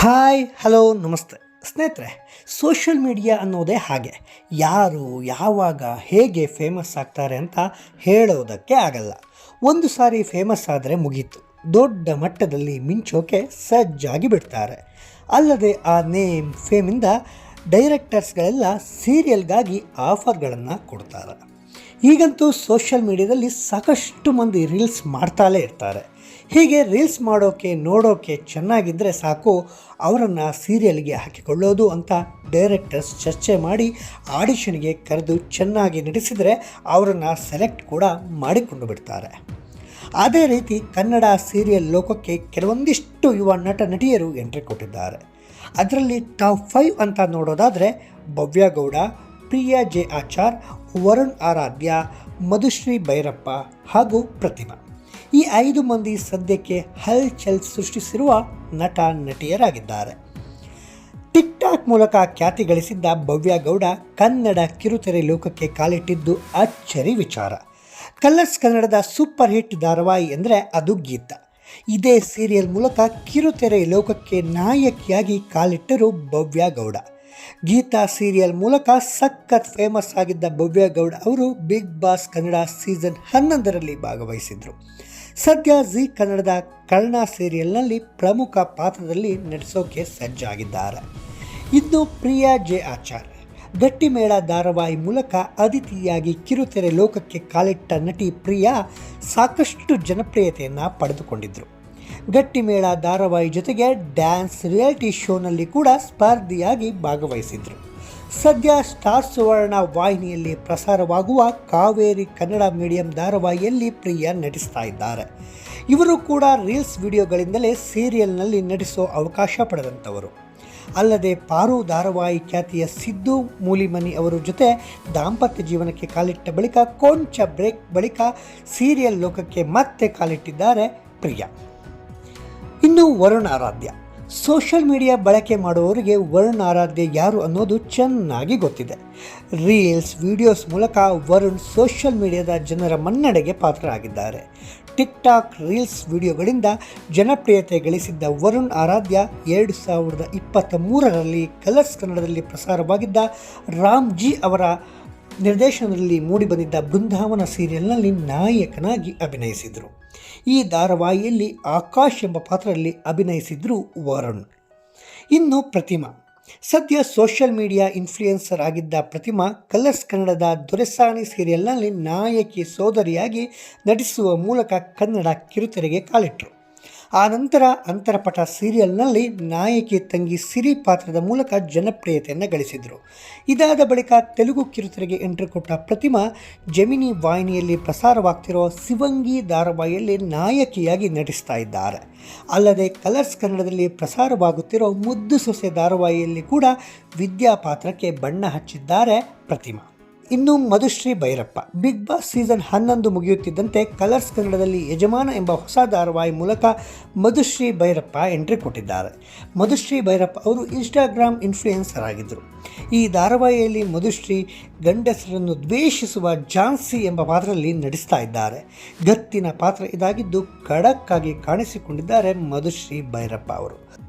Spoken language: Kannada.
ಹಾಯ್, ಹಲೋ, ನಮಸ್ತೆ. ಸ್ನೇಹಿತರೆ, ಸೋಷಿಯಲ್ ಮೀಡಿಯಾ ಅನ್ನೋದೇ ಹಾಗೆ. ಯಾರು, ಯಾವಾಗ, ಹೇಗೆ ಫೇಮಸ್ ಆಗ್ತಾರೆ ಅಂತ ಹೇಳೋದಕ್ಕೆ ಆಗಲ್ಲ. ಒಂದು ಸಾರಿ ಫೇಮಸ್ ಆದರೆ ಮುಗೀತು. ದೊಡ್ಡ ಮಟ್ಟದಲ್ಲಿ ಮಿಂಚೋಕೆ ಸಜ್ಜಾಗಿ ಬಿಡ್ತಾರೆ. ಅಲ್ಲದೆ ಆ ನೇಮ್ ಫೇಮಿಂದ ಡೈರೆಕ್ಟರ್ಸ್ಗಳೆಲ್ಲ ಸೀರಿಯಲ್ಗಾಗಿ ಆಫರ್ಗಳನ್ನು ಕೊಡ್ತಾರೆ. ಈಗಂತೂ ಸೋಷಿಯಲ್ ಮೀಡಿಯಾದಲ್ಲಿ ಸಾಕಷ್ಟು ಮಂದಿ ರೀಲ್ಸ್ ಮಾಡ್ತಾಲೇ ಇರ್ತಾರೆ. ಹೀಗೆ ರೀಲ್ಸ್ ಮಾಡೋಕ್ಕೆ ನೋಡೋಕ್ಕೆ ಚೆನ್ನಾಗಿದ್ದರೆ ಸಾಕು. ಅವರನ್ನು ಸೀರಿಯಲ್ಗೆ ಹಾಕಿಕೊಳ್ಳೋದು ಅಂತ ಡೈರೆಕ್ಟರ್ಸ್ ಚರ್ಚೆ ಮಾಡಿ ಆಡಿಷನ್ಗೆ ಕರೆದು ಚೆನ್ನಾಗಿ ನಟಿಸಿದರೆ ಅವರನ್ನು ಸೆಲೆಕ್ಟ್ ಕೂಡ ಮಾಡಿಕೊಂಡು ಬಿಡ್ತಾರೆ. ಅದೇ ರೀತಿ ಕನ್ನಡ ಸೀರಿಯಲ್ ಲೋಕಕ್ಕೆ ಕೆಲವೊಂದಿಷ್ಟು ಯುವ ನಟ ನಟಿಯರು ಎಂಟ್ರಿ ಕೊಟ್ಟಿದ್ದಾರೆ. ಅದರಲ್ಲಿ ಟಾಪ್ ಫೈವ್ ಅಂತ ನೋಡೋದಾದರೆ ಭವ್ಯಗೌಡ ಪ್ರಿಯಾ ಜೆ ಆಚಾರ್, ವರುಣ್ ಆರಾಧ್ಯ, ಮಧುಶ್ರೀ ಭೈರಪ್ಪ ಹಾಗೂ ಪ್ರತಿಮಾ. ಈ ಐದು ಮಂದಿ ಸದ್ಯಕ್ಕೆ ಹಲ್ಚಲ್ ಸೃಷ್ಟಿಸಿರುವ ನಟ ನಟಿಯರಾಗಿದ್ದಾರೆ. ಟಿಕ್ ಟಾಕ್ ಮೂಲಕ ಖ್ಯಾತಿ ಗಳಿಸಿದ್ದ ಭವ್ಯ ಗೌಡ ಕನ್ನಡ ಕಿರುತೆರೆ ಲೋಕಕ್ಕೆ ಕಾಲಿಟ್ಟಿದ್ದು ಅಚ್ಚರಿ ವಿಚಾರ. ಕಲರ್ಸ್ ಕನ್ನಡದ ಸೂಪರ್ ಹಿಟ್ ಧಾರಾವಾಹಿ ಅಂದರೆ ಅದು ಗೀತ. ಇದೇ ಸೀರಿಯಲ್ ಮೂಲಕ ಕಿರುತೆರೆ ಲೋಕಕ್ಕೆ ನಾಯಕಿಯಾಗಿ ಕಾಲಿಟ್ಟರು ಭವ್ಯ ಗೌಡ. ಗೀತಾ ಸೀರಿಯಲ್ ಮೂಲಕ ಸಖತ್ ಫೇಮಸ್ ಆಗಿದ್ದ ಭವ್ಯ ಗೌಡ ಅವರು ಬಿಗ್ ಬಾಸ್ ಕನ್ನಡ ಸೀಸನ್ ಹನ್ನೊಂದರಲ್ಲಿ ಭಾಗವಹಿಸಿದರು. ಸದ್ಯ ಜಿ ಕನ್ನಡದ ಕರ್ಣ ಸೀರಿಯಲ್ನಲ್ಲಿ ಪ್ರಮುಖ ಪಾತ್ರದಲ್ಲಿ ನಟಿಸೋಕೆ ಸಜ್ಜಾಗಿದ್ದಾರೆ ಇನ್ನು ಪ್ರಿಯಾ ಜೆ ಆಚಾರ್, ಗಟ್ಟಿಮೇಳ ಧಾರಾವಾಹಿ ಮೂಲಕ ಅತಿಥಿಯಾಗಿ ಕಿರುತೆರೆ ಲೋಕಕ್ಕೆ ಕಾಲಿಟ್ಟ ನಟಿ ಪ್ರಿಯಾ ಸಾಕಷ್ಟು ಜನಪ್ರಿಯತೆಯನ್ನು ಪಡೆದುಕೊಂಡಿದ್ದರು ಗಟ್ಟಿಮೇಳ ಧಾರಾವಾಹಿ ಜೊತೆಗೆ ಡ್ಯಾನ್ಸ್ ರಿಯಾಲಿಟಿ ಶೋನಲ್ಲಿ ಕೂಡ ಸ್ಪರ್ಧಿಯಾಗಿ ಭಾಗವಹಿಸಿದರು. ಸದ್ಯ ಸ್ಟಾರ್ ಸುವರ್ಣ ವಾಹಿನಿಯಲ್ಲಿ ಪ್ರಸಾರವಾಗುವ ಕಾವೇರಿ ಕನ್ನಡ ಮೀಡಿಯಂ ಧಾರಾವಾಹಿಯಲ್ಲಿ ಪ್ರಿಯಾ ನಟಿಸ್ತಾ ಇದ್ದಾರೆ. ಇವರು ಕೂಡ ರೀಲ್ಸ್ ವಿಡಿಯೋಗಳಿಂದಲೇ ಸೀರಿಯಲ್ನಲ್ಲಿ ನಟಿಸೋ ಅವಕಾಶ ಪಡೆದಂಥವರು. ಅಲ್ಲದೆ ಪಾರು ಧಾರಾವಾಹಿ ಖ್ಯಾತಿಯ ಸಿದ್ದು, ಮೂಲಿಮನಿ ಅವರ ಜೊತೆ ದಾಂಪತ್ಯ ಜೀವನಕ್ಕೆ ಕಾಲಿಟ್ಟ ಬಳಿಕ ಕೊಂಚ ಬ್ರೇಕ್ ಬಳಿಕ ಸೀರಿಯಲ್ ಲೋಕಕ್ಕೆ ಮತ್ತೆ ಕಾಲಿಟ್ಟಿದ್ದಾರೆ ಪ್ರಿಯಾ. ಇನ್ನು ವರುಣ್ ಆರಾಧ್ಯ ಸೋಷಿಯಲ್ ಮೀಡಿಯಾ ಬಳಕೆ ಮಾಡುವವರಿಗೆ ವರುಣ್ ಆರಾಧ್ಯ ಯಾರು ಅನ್ನೋದು ಚೆನ್ನಾಗಿ ಗೊತ್ತಿದೆ. ರೀಲ್ಸ್, ವಿಡಿಯೋಸ್ ಮೂಲಕ ವರುಣ್ ಸೋಷಿಯಲ್ ಮೀಡಿಯಾದ ಜನರ ಮನ್ನಣೆಗೆ ಪಾತ್ರರಾಗಿದ್ದಾರೆ. ಟಿಕ್ ಟಾಕ್ ರೀಲ್ಸ್ ವಿಡಿಯೋಗಳಿಂದ ಜನಪ್ರಿಯತೆ ಗಳಿಸಿದ್ದ ವರುಣ್ ಆರಾಧ್ಯ ಎರಡು ಸಾವಿರದ ಇಪ್ಪತ್ತ ಮೂರರಲ್ಲಿ ಕಲರ್ಸ್ ಕನ್ನಡದಲ್ಲಿ ಪ್ರಸಾರವಾಗಿದ್ದ ರಾಮ್ ಜಿ ಅವರ ನಿರ್ದೇಶನದಲ್ಲಿ ಮೂಡಿಬಂದಿದ್ದ ಬೃಂದಾವನ ಸೀರಿಯಲ್ನಲ್ಲಿ ನಾಯಕನಾಗಿ ಅಭಿನಯಿಸಿದರು. ಈ ಧಾರಾವಾಹಿಯಲ್ಲಿ ಆಕಾಶ್ ಎಂಬ ಪಾತ್ರದಲ್ಲಿ ಅಭಿನಯಿಸಿದ್ರು ವರುಣ್. ಇನ್ನು ಪ್ರತಿಮಾ. ಸದ್ಯ ಸೋಷಿಯಲ್ ಮೀಡಿಯಾ ಇನ್ಫ್ಲೂಯೆನ್ಸರ್ ಆಗಿದ್ದ ಪ್ರತಿಮಾ ಕಲರ್ಸ್ ಕನ್ನಡದ ದೊರೆಸಾಣಿ ಸೀರಿಯಲ್ನಲ್ಲಿ ನಾಯಕಿ ಸೋದರಿಯಾಗಿ ನಟಿಸುವ ಮೂಲಕ ಕನ್ನಡ ಕಿರುತೆರೆಗೆ ಕಾಲಿಟ್ಟರು ಆ ನಂತರ ಅಂತರಪಟ ಸೀರಿಯಲ್ನಲ್ಲಿ ನಾಯಕಿ ತಂಗಿ ಸಿರಿ ಪಾತ್ರದ ಮೂಲಕ ಜನಪ್ರಿಯತೆಯನ್ನು ಗಳಿಸಿದರು. ಇದಾದ ಬಳಿಕ ತೆಲುಗು ಕಿರುತೆರೆಗೆ ಎಂಟ್ರಿ ಕೊಟ್ಟ ಪ್ರತಿಮಾ ಜಮಿನಿ ವಾಹಿನಿಯಲ್ಲಿ ಪ್ರಸಾರವಾಗ್ತಿರೋ ಶಿವಂಗಿ ಧಾರಾವಾಹಿಯಲ್ಲಿ ನಾಯಕಿಯಾಗಿ ನಟಿಸ್ತಾ ಇದ್ದಾರೆ. ಅಲ್ಲದೆ ಕಲರ್ಸ್ ಕನ್ನಡದಲ್ಲಿ ಪ್ರಸಾರವಾಗುತ್ತಿರೋ ಮುದ್ದು ಸೊಸೆ ಧಾರಾವಾಹಿಯಲ್ಲಿ ಕೂಡ ವಿದ್ಯಾ ಪಾತ್ರಕ್ಕೆ ಬಣ್ಣ ಹಚ್ಚಿದ್ದಾರೆ ಪ್ರತಿಮಾ. ಇನ್ನು Madhushree Bhairappa. Bigg Boss season ಹನ್ನೊಂದು ಮುಗಿಯುತ್ತಿದ್ದಂತೆ ಕಲರ್ಸ್ ಕನ್ನಡದಲ್ಲಿ ಯಜಮಾನ ಎಂಬ ಹೊಸ ಧಾರಾವಾಹಿ ಮೂಲಕ ಮಧುಶ್ರೀ ಭೈರಪ್ಪ ಎಂಟ್ರಿ ಕೊಟ್ಟಿದ್ದಾರೆ. ಮಧುಶ್ರೀ ಭೈರಪ್ಪ ಅವರು ಇನ್ಸ್ಟಾಗ್ರಾಮ್ ಇನ್ಫ್ಲೂಯೆನ್ಸರ್ ಆಗಿದ್ದರು. ಈ ಧಾರಾವಾಹಿಯಲ್ಲಿ ಮಧುಶ್ರೀ ಗಂಡಸರನ್ನು ದ್ವೇಷಿಸುವ ಝಾನ್ಸಿ ಎಂಬ ಪಾತ್ರದಲ್ಲಿ ನಟಿಸ್ತಾ ಇದ್ದಾರೆ. ಗತ್ತಿನ ಪಾತ್ರ ಇದಾಗಿದ್ದು ಖಡಕ್ಕಾಗಿ ಕಾಣಿಸಿಕೊಂಡಿದ್ದಾರೆ ಮಧುಶ್ರೀ ಭೈರಪ್ಪ ಅವರು.